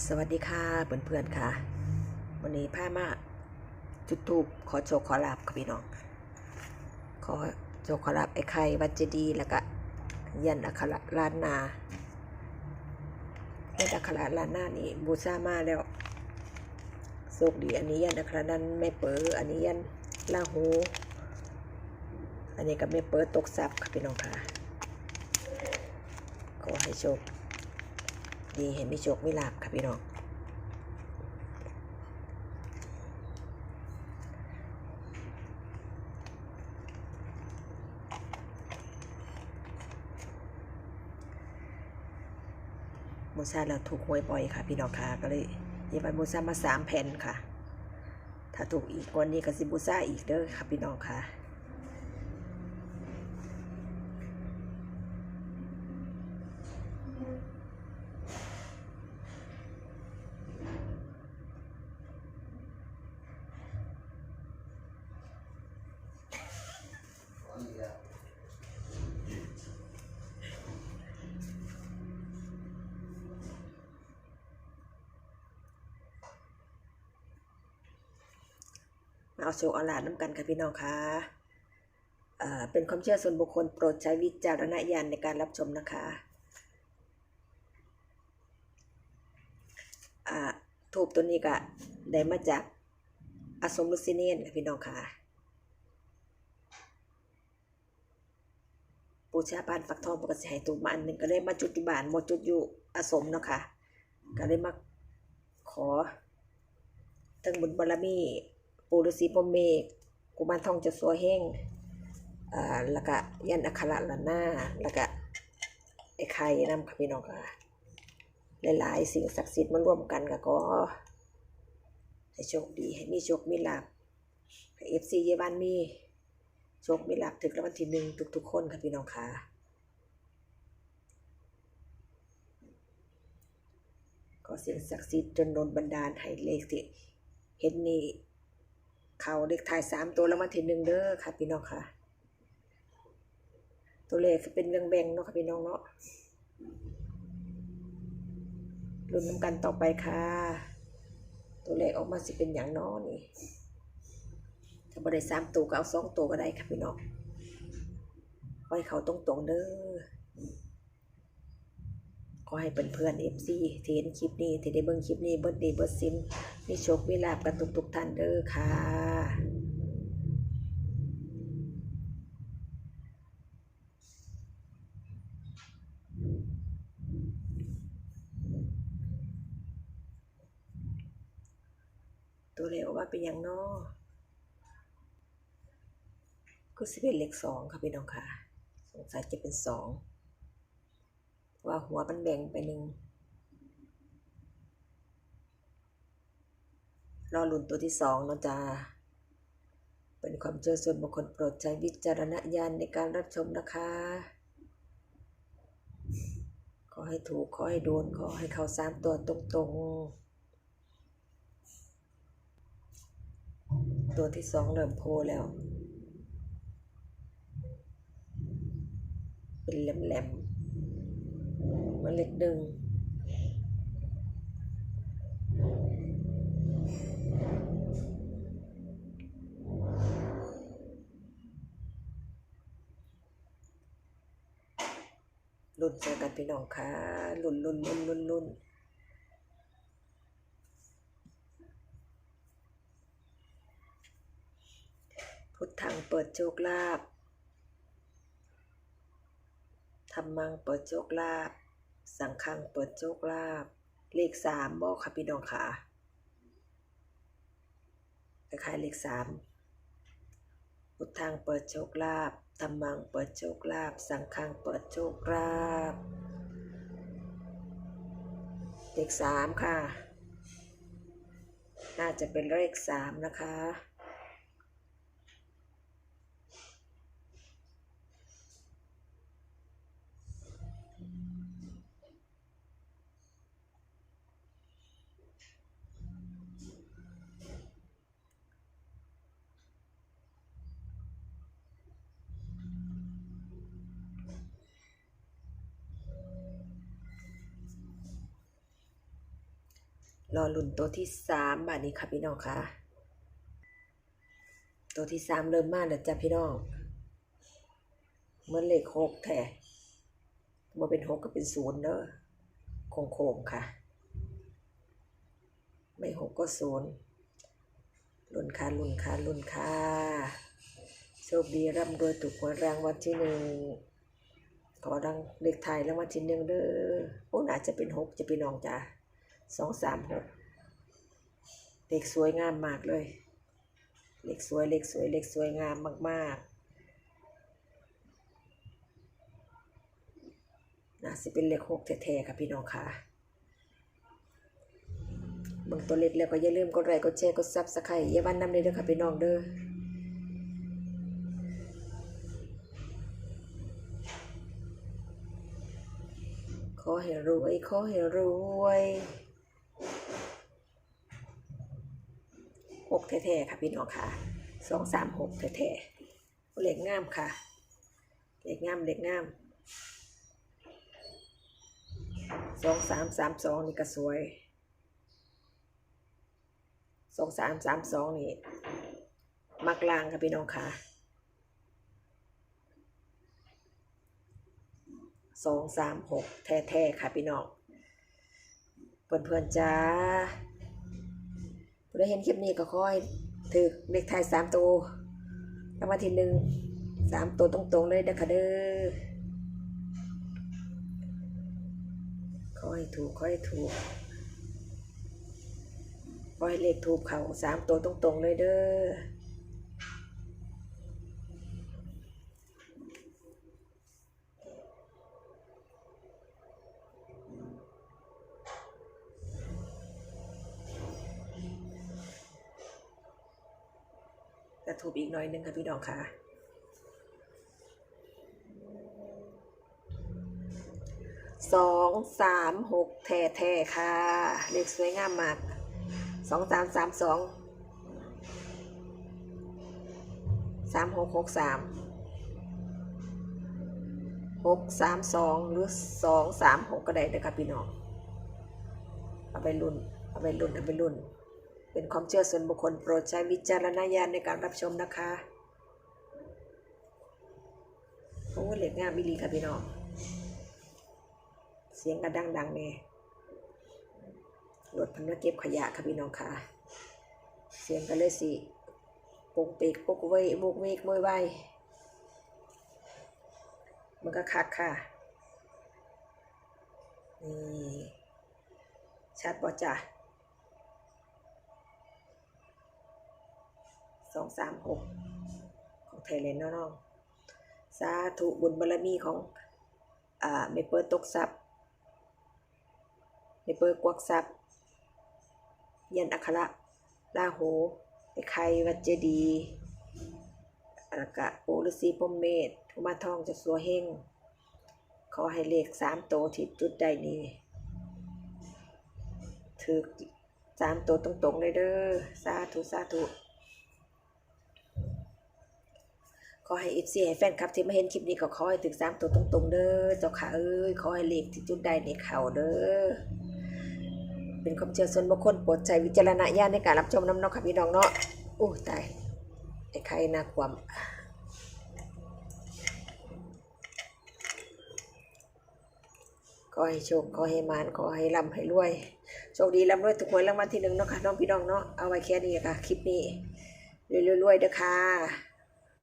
สวัสดีค่ะเพื่อนๆค่ะ วันนี้พามาจุดทูบขอโชคขอลาบค่ะพี่น้อง ขอโชคขอลาบไอ้ไข่วัจดีย์แล้วก็ยันอัคระล้านนายันอัคระล้านนานี่บูชามาแล้วโชคดีอันนี้ยันอัคระนั้นไม่เปิดอันนี้ยันลาหู อันนี้ก็ไม่เปิดตกซับค่ะพี่น้องค่ะ ขอให้โชค ดีเห็นไมีโชคมีลาบค่ะพี่น้องมูซาเราถูกหวยบ่อยค่ะ พี่น้องค่ะก็เลยยิบไปมูซามาสามแผ่นค่ะ ถ้าถูกอีกวันนี้ก็สิบูซาอีกเด้อค่ะพี่น้องค่ะ มาเอาโชคเอาลาบน้ำกันค่ะพี่น้องค่ะเป็นความเชื่อส่วนบุคคลโปรดใช้วิจารณญาณในการรับชมนะคะทูบตัวนี้ก็ได้มาจากอาสมฤาษีเนียนค่ะพี่น้องค่ะปูชาบานฝักทองปกติให้ตูบมาอันหนึ่งก็เลยมาจุดอยู่บ้านหมดจุดอยู่อาสมเนาะค่ะก็เลยมาขอทั้งบุญบารมี ปูฤาษีพมเมฆกุมารทองจะสัวแห้งอ่าแล้วก็ยันอัคระละหน้าแล้วก็ไอ้ไข่น้ำค่ะพี่น้องค่ะหลายๆ สิ่งศักดิ์สิทธิ์มารวมกันก็ก็ให้โชคดีให้มีโชคมีลาภให้เอฟซีเยบ้านมีโชคมีลาภถึงรางวัลที่หนึ่งทุกๆคนค่ะพี่น้องค่ะก็สิ่งศักดิ์สิทธิ์จนโดนบันดาลให้เลขที่เห็นนี่ เขาเลขท้ายสามตัวแล้วมาทีหนึ่งเด้อค่ะพี่น้องค่ะ ตัวเลขก็เป็นแบ่งๆเนาะค่ะพี่น้องเนาะรุ่นน้ำกันต่อไปค่ะ ตัวเลขออกมาสิเป็นอย่างน้อนี่ถ้าบ่ได้สามตัวก็เอาสองตัวก็ได้ค่ะพี่น้องขอให้เขาตรงๆเด้อ อให้เป็นเพื่อนเอฟซีที่เห็นคลิปนี้ที่ได้เบิ่งคลิปนี้เบิดดีเบิดซิมมีโชคมีลาบกันทุกๆท่านเด้อค่ะตัวเลขออกมาเป็นอย่างนอก็สิเป็นเลขสองค่ะพี่น้องค่ะ สงสัยจะเป็นสอง ว่าหัวมันแบ่งไปหนึ่งรอหลุนตัวที่สองเนาะจ้าเป็นความเชื่อส่วนบุคคลโปรดใช้วิจารณญาณในการรับชมนะคะ ขอให้ถูก ขอให้โดน ขอให้เขาสามตัวตรงๆ ตัวที่สองเริ่มโพแล้ว เป็นแหลมๆ เหล็กดึง รุ่นเจอกันพี่น้องค่ะรุ่นรุ่นรุ่นรุ่นรุ่นพุทธังเปิดโชคลาภธรรมังเปิดโชคลาภ สังฆังเปิดโชคลาภเลขสามบอกค่ะพี่น้องค่ะคล้ายๆเลขสามพุทธังเปิดโชคลาภธรรมังเปิดโชคลาภสังฆังเปิดโชคลาภเลขสามค่ะ น่าจะเป็นเลขสามนะคะ รอลุ่นตัวที่สามบาทนี้ค่ะพี่น้องค่ะ ตัวที่สามเริ่มมาแล้วจ้ะพี่น้องเหมือนเลขหกแท้บ่เป็นหกก็เป็นศูนย์เด้อโค้งๆค่ะ ไม่หกก็ศูนย์ลุ่นค่ะลุ่นค่ะลุ่นค่ะโชคดีร่ำรวยถูกหวยรางวัลที่หนึ่งขอดังเลขไทยรางวัลที่หนึ่งเด้อโอ้น่าจะเป็นหกจะพี่น้องจ้ะ สองสามหกเลขสวยงามมากเลย เลขสวยเลขสวยเลขสวยงามมากๆน่าสิเป็นเลขหกแท้ๆค่ะพี่น้องค่ะบิ่งตัวเลขแล้วก็อย่าลืมกดไลค์กดแชร์กดซับสไครต์อย่าวันน้ำเลยเด้อค่ะพี่น้องเด้อขอให้รวยขอให้รวย หกแท้ๆค่ะพี่น้องค่ะสองสามหกแท้ๆเหลขงามค่ะเหลขงามเหลขงามสองสามสามสองนี่ก็สวยสองสามสามสองนี่มักลางค่ะพี่น้องค่ะสองสามหกแท้ๆค่ะพี่น้องเพื่อนๆจ้า ผู้ได้เห็นคลิปนี้ก็ขอยถือเล็กไทยสามตัวรางวัลที่หนึ่งสามตัวตรงๆเลยเด้อค่ะเด้อขอยถูกขอยถูกขอยเลขถูกเขาสามตัวตรงๆเลยเด้อ ทูบอีกหน่อยนึงค่ะพี่น้องค่ะสองสามหกแท่แท่ค่ะ เลขสวยงามมากสองสามสามสองสามหกหกสามหกสามสองหรือสองสามหกก็ได้เลยค่ะพี่น้อง เอาไปรุ่น เอาไปรุ่น เอาไปรุ่น เป็นความเชื่อส่วนบุคคลโปรดใช้วิจารณญาณในการรับชมนะคะโอ้เหล็กงามมิลีค่ะพี่น้อง เสียงกระดังดังเนี่ยรถพันมาเก็บขยะค่ะพี่น้องค่ะ เสียงกันเลยสิปุกเปกปุกเวยบุกเวกมวยไวมันก็คักค่ะ นี่ชัดบ่จ้ะ สองสามหกของไทยแลนด์น้องๆสาธุบุญบารมีของอ่าเมเปิลตกซับเมเปิลกวักซับยันอัคระลาโหไอไข่วัดเจดีย์แล้วก็ปูฤาษีพรมเมธทุมาทองจะสัวเฮงขอให้เลขสามโตวที่จุดใดนี้ถือสามตัวตรงๆเลยเด้อ สาธุ สาธุ ขอให้อีฟซีให้แฟนคลับที่มาเห็นคลิปนี้ก็ขอให้ถึงสามตัวตรงๆเด้อเจ้าค่ะเอ้ยขอให้เลขที่จุดใดในเข่าเด้อเป็นความเชื่อส่วนบุคคลโปรดใช้วิจารณญาณในการรับชมน้ำเนาะค่ะพี่น้องเนาะโอ้ตายไอ้ใครน่าความขอให้โชคขอให้มานขอให้ร่ำให้รวยโชคดีร่ำรวยถูกหวยรางวัลที่หนึ่งเนาะค่ะน้องพี่น้องเนาะเอาไว้แค่นี้ค่ะคลิปนี้รวยๆๆเด้อค่ะ